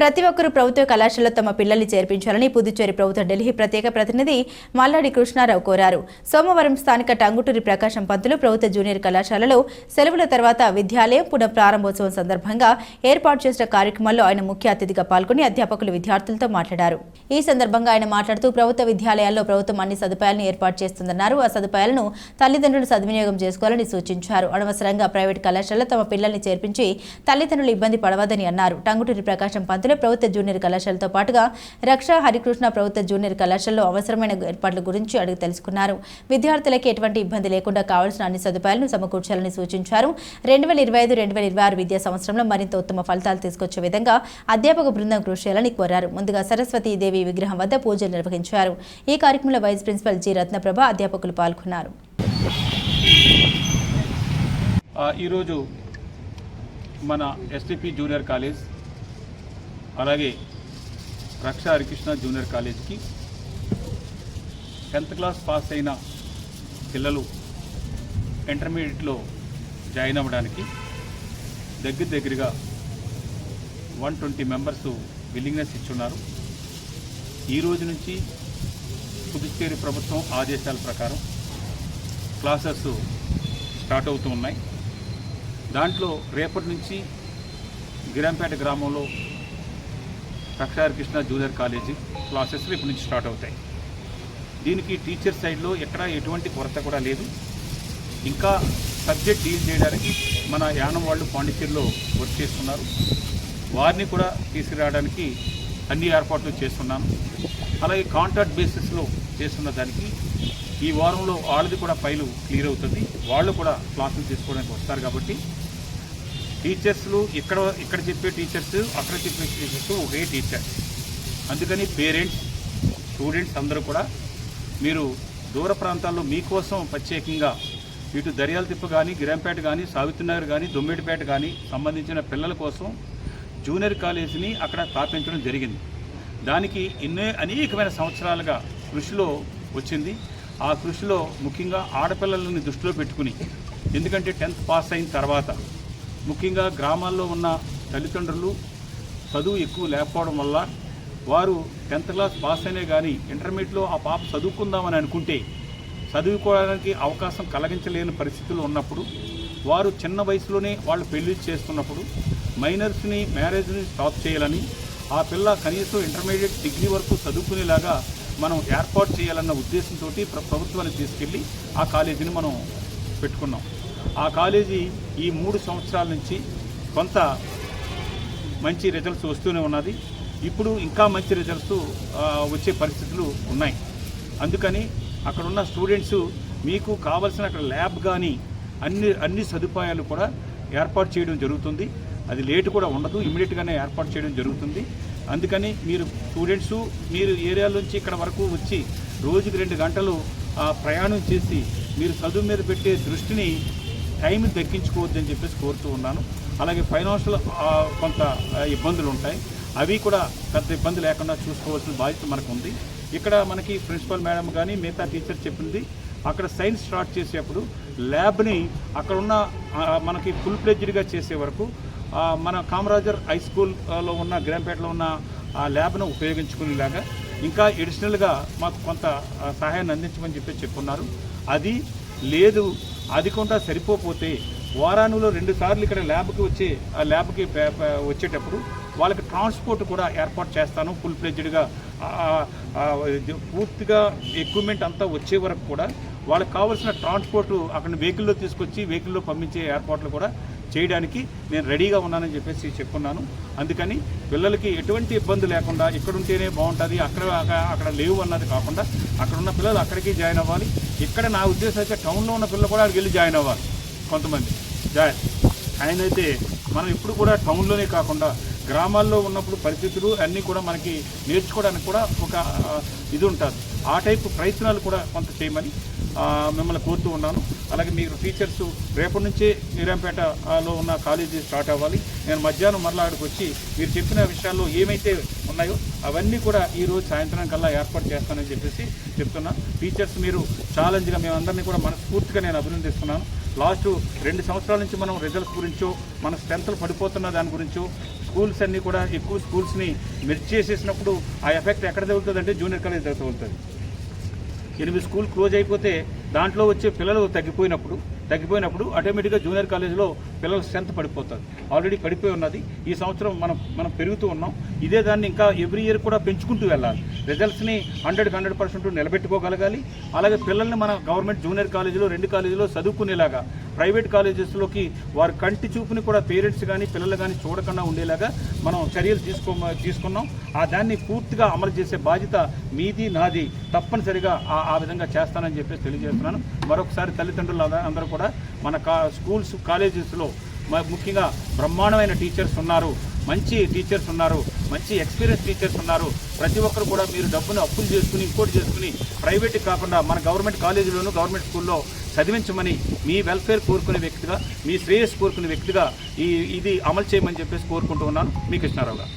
ప్రతి ఒక్కరూ ప్రభుత్వ కళాశాలలో తమ పిల్లల్ని చేర్పించాలని పుదుచ్చేరి ప్రభుత్వ ఢిల్లీ ప్రత్యేక ప్రతినిధి మల్లాడి కృష్ణారావు కోరారు. సోమవారం స్థానిక టంగుటూరి ప్రకాశం పంతులు ప్రభుత్వ జూనియర్ కళాశాలలో సెలవుల తర్వాత విద్యాలయం పునః ప్రారంభోత్సవం సందర్భంగా ఏర్పాటు చేసిన కార్యక్రమంలో ఆయన ముఖ్య అతిథిగా పాల్గొని అధ్యాపకులు విద్యార్థులతో మాట్లాడారు. ఈ సందర్భంగా ఆయన మాట్లాడుతూ ప్రభుత్వ విద్యాలయాల్లో ప్రభుత్వం అన్ని సదుపాయాలను ఏర్పాటు చేస్తుందన్నారు. ఆ సదుపాయాలను తల్లిదండ్రులు సద్వినియోగం చేసుకోవాలని సూచించారు. అనవసరంగా ప్రైవేట్ కళాశాలలో తమ పిల్లల్ని చేర్పించి తల్లిదండ్రులు ఇబ్బంది పడవద్దని అన్నారు. టంగుటూరి ప్రకాశం పంతులు ప్రభుత్వ జూనియర్ కళాశాలతో పాటుగా రక్ష హరికృష్ణ ప్రభుత్వ జూనియర్ కళాశాలలో అవసరమైన ఏర్పాట్ల గురించి అడిగి తెలుసుకున్నారు. విద్యార్థులకు ఎటువంటి ఇబ్బంది లేకుండా కావాల్సిన అన్ని సదుపాయాలను సమకూర్చాలని సూచించారు. రెండు వేల ఇరవై ఐదు రెండు వేల ఇరవై ఆరు విద్యా సంవత్సరంలో మరింత ఉత్తమ ఫలితాలు తీసుకొచ్చే విధంగా అధ్యాపక బృందం కృషి చేయాలని కోరారు. ముందుగా సరస్వతీ దేవి విగ్రహం వద్ద పూజలు నిర్వహించారు. ఈ కార్యక్రమంలో వైస్ ప్రిన్సిపల్ జి రత్నప్రభ అధ్యాపకులు పాల్గొన్నారు. ఈరోజు మన ఎస్టిపి జూనియర్ కాలేజ్ అలాగే రక్ష హరికృష్ణ జూనియర్ కాలేజ్కి టెన్త్ క్లాస్ పాస్ అయిన పిల్లలు ఇంటర్మీడియట్లో జాయిన్ అవ్వడానికి దగ్గర దగ్గరగా వన్ ట్వంటీ మెంబర్స్ విల్లింగ్నెస్ ఇచ్చున్నారు. ఈ రోజు నుంచి పుదుచ్చేరి ప్రభుత్వం ఆదేశాల ప్రకారం క్లాసెస్ స్టార్ట్ అవుతూ ఉన్నాయి. దాంట్లో రేపటి నుంచి గిరంపేట గ్రామంలో Raksha Krishna junior college classes రేపు నుంచి స్టార్ట్ అవుతాయి. దీనికి టీచర్ సైడ్లో ఎక్కడ ఎటువంటి కొరత కూడా లేదు. ఇంకా సబ్జెక్ట్ డీల్ చేయడానికి మన యానం వాళ్ళు పాండిచేరిలో వర్క్ చేస్తున్నారు. వారిని కూడా తీసుకురావడానికి అన్ని ఏర్పాట్లు చేస్తున్నాను. అలాగే కాంట్రాక్ట్ బేసిస్లో చేస్తున్న దానికి ఈ వారంలో వాళ్ళది కూడా ఫైలు క్లియర్ అవుతుంది. వాళ్ళు కూడా క్లాసులు తీసుకోవడానికి వస్తారు కాబట్టి టీచర్స్లు ఇక్కడ ఇక్కడ చెప్పే టీచర్స్ అక్కడ చెప్పే టీచర్స్ ఒకే టీచర్. అందుకని పేరెంట్స్ స్టూడెంట్స్ అందరూ కూడా మీరు దూర ప్రాంతాల్లో మీకోసం ప్రత్యేకంగా ఇటు దర్యాల తిప్ప కానీ గిరంపేట కానీ సావిత్రినగర్ కానీ దొమ్మిడిపేట కానీ సంబంధించిన పిల్లల కోసం జూనియర్ కాలేజీని అక్కడ స్థాపించడం జరిగింది. దానికి ఎన్నో అనేకమైన సంవత్సరాలుగా కృషిలో వచ్చింది. ఆ కృషిలో ముఖ్యంగా ఆడపిల్లలని దృష్టిలో పెట్టుకుని ఎందుకంటే టెన్త్ పాస్ అయిన తర్వాత ముఖ్యంగా గ్రామాల్లో ఉన్న తల్లిదండ్రులు చదువు ఎక్కువ లేకపోవడం వల్ల వారు టెన్త్ క్లాస్ పాస్ అయినా కానీ ఇంటర్మీడియట్లో ఆ పాప చదువుకుందామని అనుకుంటే చదువుకోవడానికి అవకాశం కలిగించలేని పరిస్థితులు ఉన్నప్పుడు వారు చిన్న వయసులోనే వాళ్ళు పెళ్ళి చేస్తున్నప్పుడు మైనర్స్ని మ్యారేజ్ని స్టాప్ చేయాలని ఆ పిల్ల కనీసం ఇంటర్మీడియట్ డిగ్రీ వరకు చదువుకునేలాగా మనం ఏర్పాటు చేయాలన్న ఉద్దేశంతో ప్రభుత్వాన్ని తీసుకెళ్ళి ఆ కాలేజీని మనం పెట్టుకున్నాం. ఆ కాలేజీ ఈ మూడు సంవత్సరాల నుంచి కొంత మంచి రిజల్ట్స్ వస్తూనే ఉన్నది. ఇప్పుడు ఇంకా మంచి రిజల్ట్స్ వచ్చే పరిస్థితులు ఉన్నాయి. అందుకని అక్కడ ఉన్న స్టూడెంట్స్ మీకు కావలసిన అక్కడ ల్యాబ్ కానీ అన్ని అన్ని సదుపాయాలు కూడా ఏర్పాటు చేయడం జరుగుతుంది. అది లేట్ కూడా ఉండదు ఇమీడియట్గానే ఏర్పాటు చేయడం జరుగుతుంది. అందుకని మీరు స్టూడెంట్స్ మీరు ఏరియా నుంచి ఇక్కడ వరకు వచ్చి రోజుకి రెండు గంటలు ప్రయాణం చేసి మీరు చదువు మీద పెట్టే దృష్టిని టైం దక్కించుకోవద్దని చెప్పేసి కోరుతూ ఉన్నాను. అలాగే ఫైనాన్షియల్ కొంత ఇబ్బందులు ఉంటాయి అవి కూడా పెద్ద ఇబ్బంది లేకుండా చూసుకోవాల్సిన బాధ్యత మనకు ఉంది ఇక్కడ మనకి ప్రిన్సిపల్ మేడం కానీ మిగతా టీచర్ చెప్పింది అక్కడ సైన్స్ స్టార్ట్ చేసేప్పుడు ల్యాబ్ని అక్కడ ఉన్న మనకి ఫుల్ ప్లెజ్డ్గా చేసే వరకు మన కామరాజర్ హై స్కూల్లో ఉన్న గ్రాంపేటలో ఉన్న ఆ ల్యాబ్ను ఉపయోగించుకునేలాగా ఇంకా ఎడిషనల్గా మాకు కొంత సహాయాన్ని అందించమని చెప్పి చెప్పున్నారు. అది లేదు అది కూడా సరిపోతే వారానులో రెండు సార్లు ఇక్కడ ల్యాబ్కి వచ్చి ఆ ల్యాబ్కి వచ్చేటప్పుడు వాళ్ళకి ట్రాన్స్పోర్ట్ కూడా ఏర్పాటు చేస్తాను. ఫుల్ ఫ్లెడ్జ్డ్గా పూర్తిగా ఎక్విప్మెంట్ అంతా వచ్చే వరకు కూడా వాళ్ళకి కావాల్సిన ట్రాన్స్పోర్ట్ అక్కడ వెహికల్లో తీసుకొచ్చి వెహికల్లో పంపించే ఏర్పాట్లు కూడా చేయడానికి నేను రెడీగా ఉన్నానని చెప్పేసి చెప్పుకున్నాను. అందుకని పిల్లలకి ఎటువంటి ఇబ్బంది లేకుండా ఇక్కడ ఉంటేనే బాగుంటుంది అక్కడ అక్కడ- అక్కడ లేవు అన్నది కాకుండా అక్కడ ఉన్న పిల్లలు అక్కడికి జాయిన్ అవ్వాలి. ఇక్కడ నా ఉద్దేశం అయితే టౌన్లో ఉన్న పిల్లలు కూడా అక్కడికి వెళ్ళి జాయిన్ అవ్వాలి. కొంతమంది. జాయిన్ ఆయన అయితే మనం ఇప్పుడు కూడా టౌన్లోనే కాకుండా గ్రామాల్లో ఉన్నప్పుడు పరిస్థితులు అన్నీ కూడా మనకి నేర్చుకోవడానికి కూడా ఒక ఇది ఉంటుంది. ఆ టైపు ప్రయత్నాలు కూడా కొంత చేయమని మిమ్మల్ని కోరుతూ ఉన్నాను. అలాగే మీరు టీచర్స్ రేపటి నుంచే నీరంపేటలో ఉన్న కాలేజీ స్టార్ట్ అవ్వాలి. నేను మధ్యాహ్నం మరలా అక్కడికి వచ్చి మీరు చెప్పిన విషయాల్లో ఏమైతే ఉన్నాయో అవన్నీ కూడా ఈరోజు సాయంత్రం కల్లా ఏర్పాటు చేస్తానని చెప్పేసి చెప్తున్నా. టీచర్స్ మీరు ఛాలెంజ్గా మేమందరినీ కూడా మనస్ఫూర్తిగా నేను అభినందిస్తున్నాను. లాస్ట్ రెండు సంవత్సరాల నుంచి మనం రిజల్ట్స్ గురించో మన స్ట్రెంత్లు పడిపోతున్న దాని గురించో స్కూల్స్ అన్నీ కూడా ఎక్కువ స్కూల్స్ని మెర్జ్ చేసేసినప్పుడు ఆ ఎఫెక్ట్ ఎక్కడ తగులుతుందంటే జూనియర్ కాలేజ్ దగ్గర తగులుతుంది ఎనిమిది స్కూల్ క్లోజ్ అయిపోతే దాంట్లో వచ్చే పిల్లలు తగ్గిపోయినప్పుడు తగ్గిపోయినప్పుడు ఆటోమేటిక్గా జూనియర్ కాలేజీలో పిల్లల స్ట్రెంత్ పడిపోతుంది ఆల్రెడీ పడిపోయి ఉన్నది. ఈ సంవత్సరం మనం మనం పెరుగుతూ ఉన్నాం. ఇదే దాన్ని ఇంకా ఎవ్రీ ఇయర్ కూడా పెంచుకుంటూ వెళ్ళాలి. రిజల్ట్స్ని హండ్రెడ్ హండ్రెడ్ పర్సెంట్ నిలబెట్టుకోగలగాలి. అలాగే పిల్లల్ని మన గవర్నమెంట్ జూనియర్ కాలేజీలో రెండు కాలేజీలో చదువుకునేలాగా ప్రైవేట్ కాలేజెస్లోకి వారి కంటి చూపుని కూడా పేరెంట్స్ కానీ పిల్లలు కానీ చూడకుండా ఉండేలాగా మనం చర్యలు తీసుకో తీసుకున్నాం. ఆ దాన్ని పూర్తిగా అమలు చేసే బాధ్యత మీది నాది. తప్పనిసరిగా ఆ ఆ విధంగా చేస్తానని చెప్పేసి తెలియజేస్తున్నాను. మరొకసారి తల్లిదండ్రులు అందరూ కూడా మన కా స్కూల్స్ కాలేజెస్లో ముఖ్యంగా బ్రహ్మాండమైన టీచర్స్ ఉన్నారు మంచి టీచర్స్ ఉన్నారు మంచి ఎక్స్పీరియన్స్ టీచర్స్ ఉన్నారు. ప్రతి ఒక్కరు కూడా మీరు డబ్బును అప్పులు చేసుకుని ఇంకోటి చేసుకుని ప్రైవేట్ కాకుండా మన గవర్నమెంట్ కాలేజీలోను గవర్నమెంట్ స్కూల్లో చదివించమని మీ వెల్ఫేర్ కోరుకునే వ్యక్తిగా మీ శ్రేయస్ కోరుకునే వ్యక్తిగా ఈ ఇది అమలు చేయమని చెప్పేసి కోరుకుంటూ ఉన్నాను. మీ కృష్ణారావు గారు.